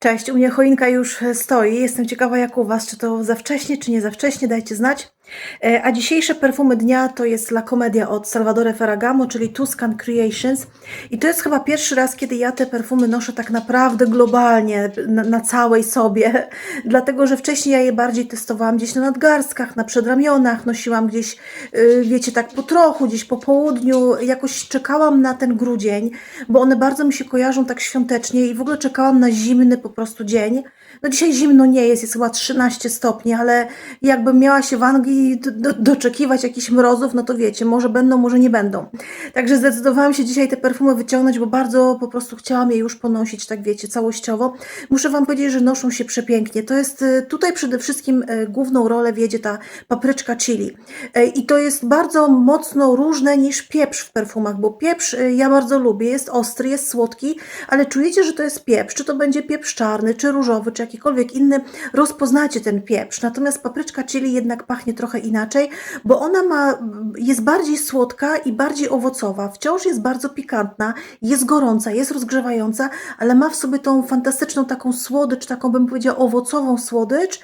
Cześć, u mnie choinka już stoi. Jestem ciekawa jak u Was, czy to za wcześnie, czy nie za wcześnie, dajcie znać. E, A dzisiejsze perfumy dnia to jest La Comedia od Salvatore Ferragamo, czyli Tuscan Creations. I to jest chyba pierwszy raz, kiedy ja te perfumy noszę tak naprawdę globalnie, na, na całej sobie. Dlatego, że wcześniej ja je bardziej testowałam gdzieś na nadgarstkach, na przedramionach, nosiłam gdzieś, y, wiecie, tak po trochu, gdzieś po południu. Jakoś czekałam na ten grudzień, bo one bardzo mi się kojarzą tak świątecznie i w ogóle czekałam na zimny po prostu dzień. No dzisiaj zimno nie jest, jest chyba 13 stopni, ale jakbym miała się w Anglii do, do, doczekiwać jakichś mrozów, no to wiecie, może będą, może nie będą. Także zdecydowałam się dzisiaj te perfumy wyciągnąć, bo bardzo po prostu chciałam je już ponosić, tak wiecie, całościowo. Muszę Wam powiedzieć, że noszą się przepięknie. To jest y, tutaj przede wszystkim y, główną rolę wiedzie ta papryczka chili. Y, I to jest bardzo mocno różne niż pieprz w perfumach, bo pieprz ja bardzo lubię, jest ostry, jest słodki, ale czujecie, że to jest pieprz. Czy to będzie pieprz czarny, czy różowy, czy jakikolwiek inny, rozpoznacie ten pieprz. Natomiast papryczka chili jednak pachnie trochę inaczej, bo ona ma, jest bardziej słodka i bardziej owocowa. Wciąż jest bardzo pikantna, jest gorąca, jest rozgrzewająca, ale ma w sobie tą fantastyczną taką słodycz, taką bym powiedziała owocową słodycz.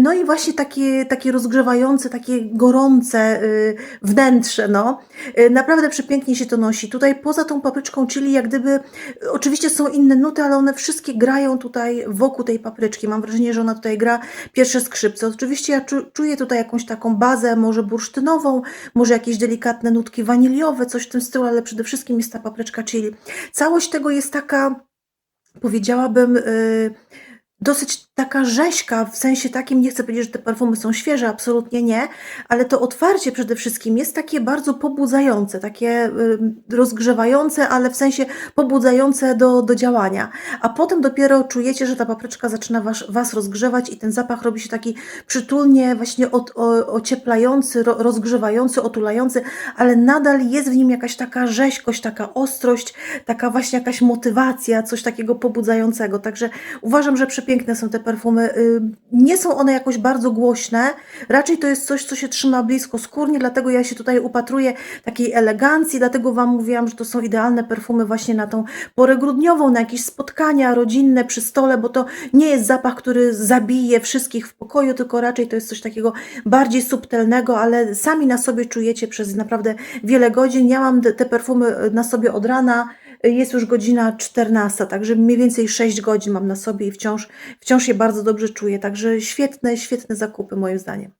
No i właśnie takie, takie rozgrzewające, takie gorące y, wnętrze, no. Y, Naprawdę przepięknie się to nosi. Tutaj poza tą papryczką chili, jak gdyby, oczywiście są inne nuty, ale one wszystkie grają tutaj wokół tej papryczki. Mam wrażenie, że ona tutaj gra pierwsze skrzypce. Oczywiście ja czu, czuję tutaj jakąś taką bazę, może bursztynową, może jakieś delikatne nutki waniliowe, coś w tym stylu, ale przede wszystkim jest ta papryczka chili. Całość tego jest taka, powiedziałabym, y, dosyć taka rzeźka, w sensie takim, nie chcę powiedzieć, że te perfumy są świeże, absolutnie nie, ale to otwarcie przede wszystkim jest takie bardzo pobudzające, takie y, rozgrzewające, ale w sensie pobudzające do, do działania. A potem dopiero czujecie, że ta papryczka zaczyna was, was rozgrzewać i ten zapach robi się taki przytulnie właśnie od, o, ocieplający, ro, rozgrzewający, otulający, ale nadal jest w nim jakaś taka rzeźkość, taka ostrość, taka właśnie jakaś motywacja, coś takiego pobudzającego. Także uważam, że przepiękne są te perfumy. Y, Nie są one jakoś bardzo głośne, raczej to jest coś, co się trzyma blisko skórnie, dlatego ja się tutaj upatruję takiej elegancji, dlatego Wam mówiłam, że to są idealne perfumy właśnie na tą porę grudniową, na jakieś spotkania rodzinne przy stole, bo to nie jest zapach, który zabije wszystkich w pokoju, tylko raczej to jest coś takiego bardziej subtelnego, ale sami na sobie czujecie przez naprawdę wiele godzin. Ja mam te te perfumy na sobie od rana, jest już godzina 14, także mniej więcej 6 godzin mam na sobie i wciąż, wciąż je bardzo dobrze czuję. Także świetne, świetne zakupy moim zdaniem.